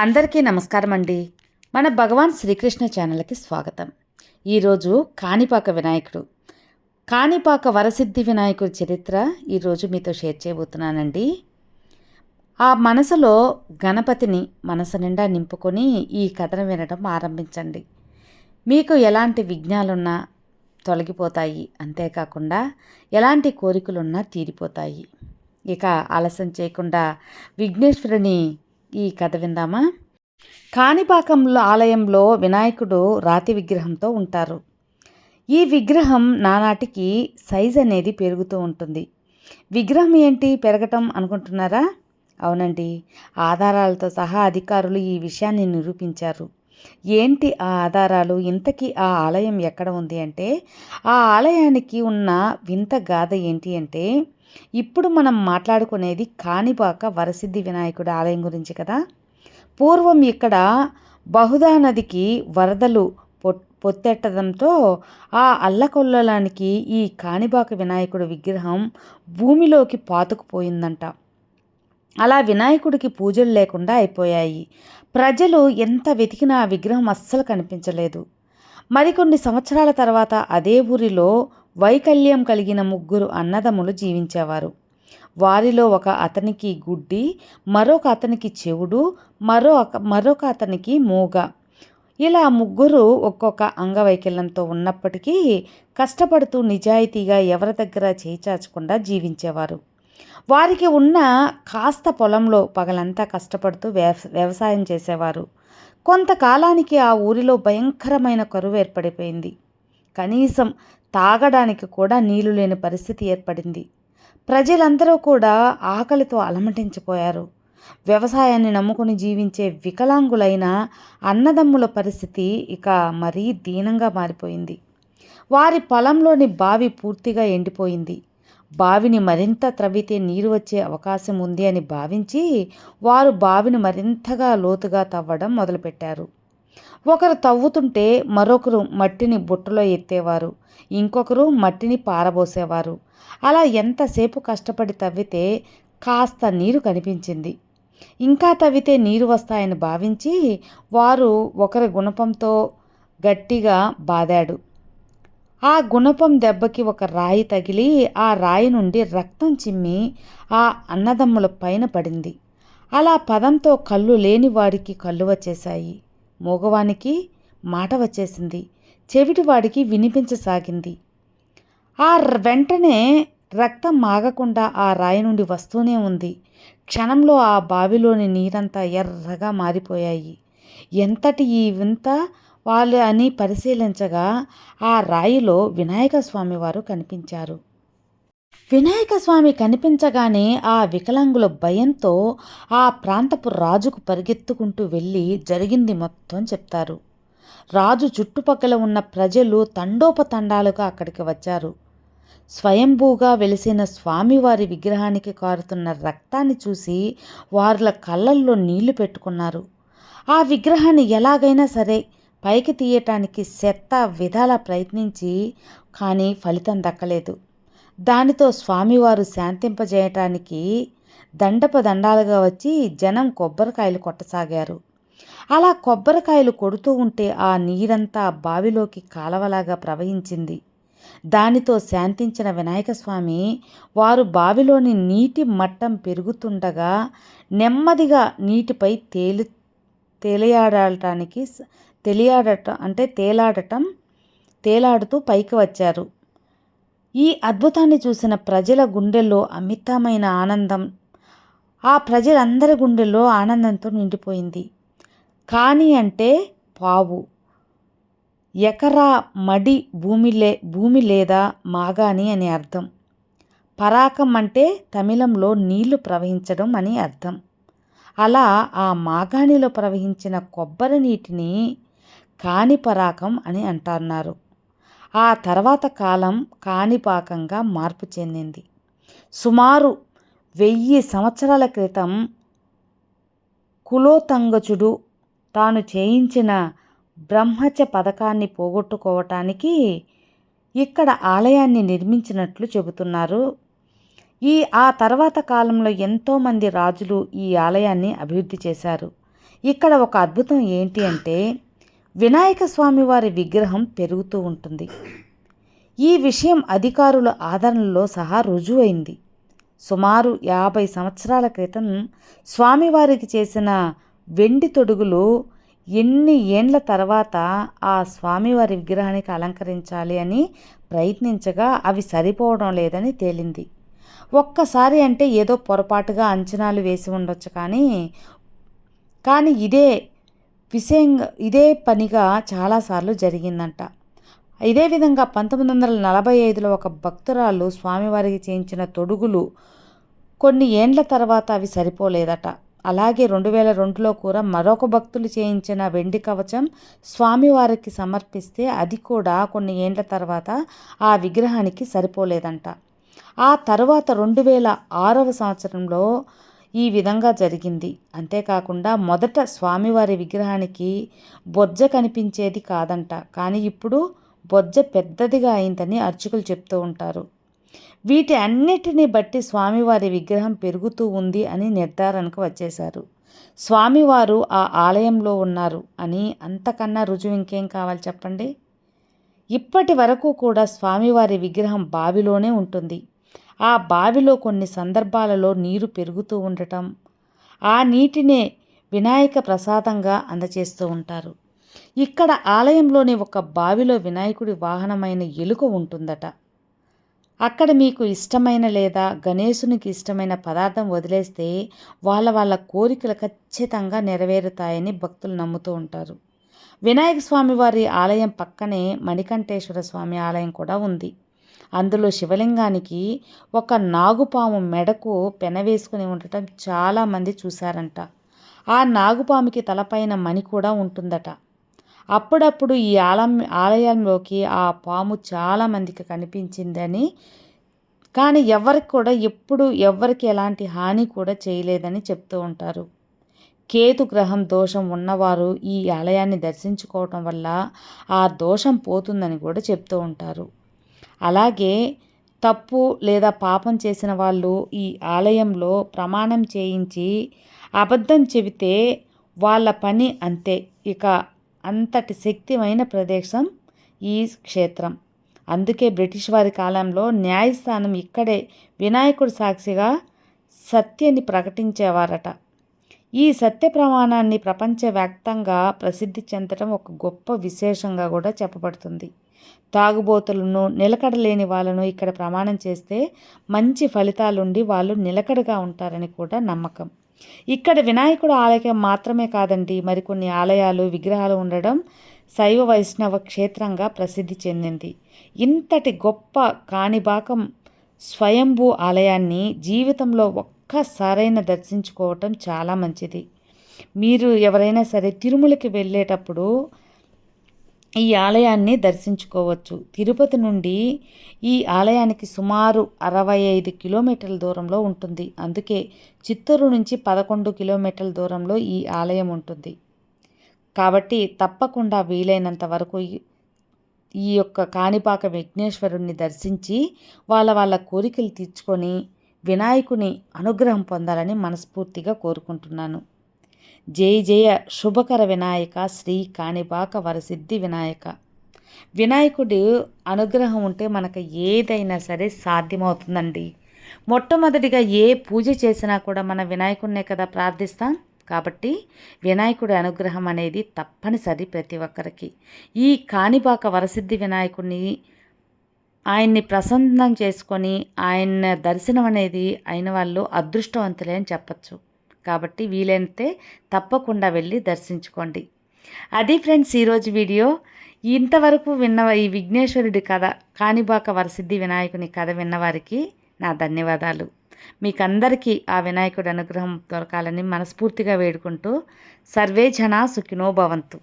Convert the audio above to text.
అందరికీ నమస్కారం అండి మన భగవాన్ శ్రీకృష్ణ ఛానల్కి స్వాగతం. ఈరోజు కాణిపాక వినాయకుడు. కాణిపాక వరసిద్ధి వినాయకుడి చరిత్ర ఈరోజు మీతో షేర్ చేయబోతున్నానండి. ఆ మనసులో గణపతిని మనసు నిండా నింపుకొని ఈ కథను వినడం ఆరంభించండి. మీకు ఎలాంటి విఘ్నాలున్నా తొలగిపోతాయి అంతేకాకుండా ఎలాంటి కోరికలున్నా తీరిపోతాయి. ఇక ఆలస్యం చేయకుండా విఘ్నేశ్వరుని ఈ కథ విందామా? కాణిపాకంలో ఆలయంలో వినాయకుడు రాతి విగ్రహంతో ఉంటారు. ఈ విగ్రహం నానాటికి సైజ్ అనేది పెరుగుతూ ఉంటుంది. విగ్రహం ఏంటి? పెరగటం అనుకుంటున్నారా? అవునండి. ఆధారాలతో సహా అధికారులు ఈ విషయాన్ని నిరూపించారు. ఏంటి ఆ ఆధారాలు? ఇంతకీ ఆ ఆలయం ఎక్కడ ఉంది అంటే ఆ ఆలయానికి ఉన్న వింత గాథ ఏంటి అంటే ఇప్పుడు మనం మాట్లాడుకునేది కాణిపాక వరసిద్ధి వినాయకుడి ఆలయం గురించి కదా? పూర్వం ఇక్కడ బహుదా నదికి వరదలు పొత్తెట్టడంతో ఆ అల్లకొల్లలానికి ఈ కాణిబాక వినాయకుడి విగ్రహం భూమిలోకి పాతుకుపోయిందంట. అలా వినాయకుడికి పూజలు లేకుండా అయిపోయాయి. ప్రజలు ఎంత వెతికినా విగ్రహం అస్సలు కనిపించలేదు. మరికొన్ని సంవత్సరాల తర్వాత అదే ఊరిలో వైకల్యం కలిగిన ముగ్గురు అన్నదమ్ములు జీవించేవారు. వారిలో ఒక అతనికి గుడ్డి మరొక అతనికి చెవుడు మరో మరొక అతనికి మూగ. ఇలా ముగ్గురు ఒక్కొక్క అంగవైకల్యంతో ఉన్నప్పటికీ కష్టపడుతూ నిజాయితీగా ఎవరి దగ్గర చేయిచాచకుండా జీవించేవారు. వారికి ఉన్న కాస్త పొలంలో పగలంతా కష్టపడుతూ వ్యవసాయం చేసేవారు. కొంతకాలానికి ఆ ఊరిలో భయంకరమైన కరువు ఏర్పడిపోయింది. కనీసం తాగడానికి కూడా నీళ్ళు లేని పరిస్థితి ఏర్పడింది. ప్రజలందరూ కూడా ఆకలితో అలమటించిపోయారు. వ్యవసాయాన్ని నమ్ముకుని జీవించే వికలాంగులైన అన్నదమ్ముల పరిస్థితి ఇక మరీ దీనంగా మారిపోయింది. వారి పొలంలోని బావి పూర్తిగా ఎండిపోయింది. బావిని మరింత త్రవ్వితే నీరు వచ్చే అవకాశం ఉంది అని భావించి వారు బావిని మరింతగా లోతుగా తవ్వడం మొదలుపెట్టారు. ఒకరు తవ్వుతుంటే మరొకరు మట్టిని బుట్టలో ఎత్తేవారు. ఇంకొకరు మట్టిని పారబోసేవారు. అలా ఎంతసేపు కష్టపడి తవ్వితే కాస్త నీరు కనిపించింది. ఇంకా తవ్వితే నీరు వస్తాయని భావించి వారు ఒకరి గుణపంతో గట్టిగా బాదాడు. ఆ గుణపం దెబ్బకి ఒక రాయి తగిలి ఆ రాయి నుండి రక్తం చిమ్మి ఆ అన్నదమ్ముల పైన పడింది. అలా పదంతో కళ్ళు లేని వాడికి కళ్ళు వచ్చేశాయి. మూగవానికి మాట వచ్చేసింది. చెవిటివాడికి వినిపించసాగింది. ఆ వెంటనే రక్తం మాగకుండా ఆ రాయి నుండి వస్తూనే ఉంది. క్షణంలో ఆ బావిలోని నీరంతా ఎర్రగా మారిపోయాయి. ఎంతటి ఈ వింత వాళ్ళు అని పరిశీలించగా ఆ రాయిలో వినాయక స్వామి వారు కనిపించారు. వినాయక స్వామి కనిపించగానే ఆ వికలాంగుల భయంతో ఆ ప్రాంతపు రాజుకు పరిగెత్తుకుంటూ వెళ్ళి జరిగింది మొత్తం చెప్తారు. రాజు చుట్టుపక్కల ఉన్న ప్రజలు తండోపతండాలుగా అక్కడికి వచ్చారు. స్వయంభూగా వెలిసిన స్వామివారి విగ్రహానికి కారుతున్న రక్తాన్ని చూసి వారిల కళ్ళల్లో నీళ్ళు పెట్టుకున్నారు. ఆ విగ్రహాన్ని ఎలాగైనా సరే పైకి తీయటానికి చెత్త విధాల ప్రయత్నించి కానీ ఫలితం దక్కలేదు. దానితో స్వామివారు శాంతింపజేయటానికి దండపదండాలుగా వచ్చి జనం కొబ్బరికాయలు కొట్టసాగారు. అలా కొబ్బరికాయలు కొడుతూ ఉంటే ఆ నీరంతా బావిలోకి కాలవలాగా ప్రవహించింది. దానితో శాంతించిన వినాయక స్వామి వారు బావిలోని నీటి మట్టం పెరుగుతుండగా నెమ్మదిగా నీటిపై తేలి తేలియాడటానికి తెలియాడటం అంటే తేలాడటం తేలాడుతూ పైకి వచ్చారు. ఈ అద్భుతాన్ని చూసిన ప్రజల గుండెల్లో అమితమైన ఆనందం ఆ ప్రజలందరి గుండెల్లో ఆనందంతో నిండిపోయింది. కానీ అంటే పావు ఎకరా మడి భూమి లే భూమి లేదా మాగాని అని అర్థం. పరాకం అంటే తమిళంలో నీళ్ళు ప్రవహించడం అని అర్థం. అలా ఆ మాగాణిలో ప్రవహించిన కొబ్బరి నీటిని కాణిపరాకం అని అంటున్నారు. ఆ తర్వాత కాలం కాణిపాకంగా మార్పు చెందింది. సుమారు వెయ్యి సంవత్సరాల క్రితం కులోతంగచుడు తాను చేయించిన బ్రహ్మచ పథకాన్ని పోగొట్టుకోవటానికి ఇక్కడ ఆలయాన్ని నిర్మించినట్లు చెబుతున్నారు. ఈ ఆ తర్వాత కాలంలో ఎంతోమంది రాజులు ఈ ఆలయాన్ని అభివృద్ధి చేశారు. ఇక్కడ ఒక అద్భుతం ఏంటి అంటే వినాయక స్వామివారి విగ్రహం పెరుగుతూ ఉంటుంది. ఈ విషయం అధికారుల ఆదరణలో సహా రుజువైంది. సుమారు యాభై సంవత్సరాల క్రితం స్వామివారికి చేసిన వెండి తొడుగులు ఎన్ని ఏండ్ల తర్వాత ఆ స్వామివారి విగ్రహానికి అలంకరించాలి అని ప్రయత్నించగా అవి సరిపోవడం లేదని తేలింది. ఒక్కసారి అంటే ఏదో పొరపాటుగా అంచనాలు వేసి ఉండొచ్చు కానీ కానీ ఇదే విషయంగా ఇదే పనిగా చాలాసార్లు జరిగిందంట. ఇదే విధంగా పంతొమ్మిది వందల నలభై ఐదులో ఒక భక్తురాలు స్వామివారికి చేయించిన తొడుగులు కొన్ని ఏండ్ల తర్వాత అవి సరిపోలేదట. అలాగే రెండు వేల రెండులో కూడా మరొక భక్తులు చేయించిన వెండి కవచం స్వామివారికి సమర్పిస్తే అది కూడా కొన్ని ఏండ్ల తర్వాత ఆ విగ్రహానికి సరిపోలేదంట. ఆ తర్వాత రెండు వేల ఆరవ సంవత్సరంలో ఈ విధంగా జరిగింది. అంతేకాకుండా మొదట స్వామివారి విగ్రహానికి బొజ్జ కనిపించేది కాదంట. కానీ ఇప్పుడు బొజ్జ పెద్దదిగా అయిందని అర్చకులు చెప్తూ ఉంటారు. వీటి అన్నిటినీ బట్టి స్వామివారి విగ్రహం పెరుగుతూ ఉంది అని నిర్ధారణకు వచ్చేశారు. స్వామివారు ఆ ఆలయంలో ఉన్నారు అని అంతకన్నా రుజువు ఇంకేం కావాలి చెప్పండి? ఇప్పటి వరకు కూడా స్వామివారి విగ్రహం బావిలోనే ఉంటుంది. ఆ బావిలో కొన్ని సందర్భాలలో నీరు పెరుగుతూ ఉండటం ఆ నీటినే వినాయక ప్రసాదంగా అందచేస్తూ ఉంటారు. ఇక్కడ ఆలయంలోని ఒక బావిలో వినాయకుడి వాహనమైన ఎలుక ఉంటుందట. అక్కడ మీకు ఇష్టమైన లేదా గణేశునికి ఇష్టమైన పదార్థం వదిలేస్తే వాళ్ళ వాళ్ళ కోరికలు ఖచ్చితంగా నెరవేరుతాయని భక్తులు నమ్ముతూ ఉంటారు. వినాయక స్వామి వారి ఆలయం పక్కనే మణికంఠేశ్వర స్వామి ఆలయం కూడా ఉంది. అందులో శివలింగానికి ఒక నాగుపాము మెడకు పెనవేసుకుని ఉండటం చాలామంది చూశారంట. ఆ నాగుపాముకి తలపైన మణి కూడా ఉంటుందట. అప్పుడప్పుడు ఈ ఆలం ఆలయంలోకి ఆ పాము చాలామందికి కనిపించిందని కానీ ఎవరికి కూడా ఎప్పుడు ఎవరికి ఎలాంటి హాని కూడా చేయలేదని చెప్తూ ఉంటారు. కేతు గ్రహం దోషం ఉన్నవారు ఈ ఆలయాన్ని దర్శించుకోవటం వల్ల ఆ దోషం పోతుందని కూడా చెప్తూ ఉంటారు. అలాగే తప్పు లేదా పాపం చేసిన వాళ్ళు ఈ ఆలయంలో ప్రమాణం చేయించి అబద్ధం చెబితే వాళ్ళ పని అంతే. ఇక అంతటి శక్తిమైన ప్రదేశం ఈ క్షేత్రం. అందుకే బ్రిటిష్ వారి కాలంలో న్యాయస్థానం ఇక్కడే వినాయకుడి సాక్షిగా సత్యాన్ని ప్రకటించేవారట. ఈ సత్య ప్రమాణాన్ని ప్రపంచవ్యాప్తంగా ప్రసిద్ధి చెందడం ఒక గొప్ప విశేషంగా కూడా చెప్పబడుతుంది. తాగుబోతులను నిలకడలేని వాళ్ళను ఇక్కడ ప్రమాణం చేస్తే మంచి ఫలితాలుండి వాళ్ళు నిలకడగా ఉంటారని కూడా నమ్మకం. ఇక్కడ వినాయకుడు ఆలయం మాత్రమే కాదండి మరికొన్ని ఆలయాలు విగ్రహాలు ఉండడం శైవ వైష్ణవ క్షేత్రంగా ప్రసిద్ధి చెందింది. ఇంతటి గొప్ప కాణిభాకం స్వయంభూ ఆలయాన్ని జీవితంలో ఒక్కసారైనా దర్శించుకోవటం చాలా మంచిది. మీరు ఎవరైనా సరే తిరుమలకి వెళ్ళేటప్పుడు ఈ ఆలయాన్ని దర్శించుకోవచ్చు. తిరుపతి నుండి ఈ ఆలయానికి సుమారు అరవై ఐదు కిలోమీటర్ల దూరంలో ఉంటుంది. అందుకే చిత్తూరు నుంచి పదకొండు కిలోమీటర్ల దూరంలో ఈ ఆలయం ఉంటుంది. కాబట్టి తప్పకుండా వీలైనంత వరకు ఈ యొక్క కాణిపాక విఘ్నేశ్వరుణ్ణి దర్శించి వాళ్ళ వాళ్ళ కోరికలు తీర్చుకొని వినాయకుని అనుగ్రహం పొందాలని మనస్ఫూర్తిగా కోరుకుంటున్నాను. జై జయ శుభకర వినాయక శ్రీ కాణిపాక వరసిద్ధి వినాయక. వినాయకుడు అనుగ్రహం ఉంటే మనకు ఏదైనా సరే సాధ్యమవుతుందండి. మొట్టమొదటిగా ఏ పూజ చేసినా కూడా మన వినాయకుడినే కదా ప్రార్థిస్తాం. కాబట్టి వినాయకుడి అనుగ్రహం అనేది తప్పనిసరి ప్రతి ఒక్కరికి. ఈ కాణిపాక వరసిద్ధి వినాయకుడిని ఆయన్ని ప్రసన్నం చేసుకొని ఆయన దర్శనం అనేది అయిన వాళ్ళు అదృష్టవంతులే అని చెప్పచ్చు. కాబట్టి వీలైతే తప్పకుండా వెళ్ళి దర్శించుకోండి. అది ఫ్రెండ్స్ ఈరోజు వీడియో. ఇంతవరకు విన్న ఈ విఘ్నేశ్వరుడి కథ కాణిబాక వరసిద్ధి వినాయకుని కథ విన్నవారికి నా ధన్యవాదాలు. మీకందరికీ ఆ వినాయకుడి అనుగ్రహం దొరకాలని మనస్ఫూర్తిగా వేడుకుంటూ సర్వే జనా సుఖినో భవంతు.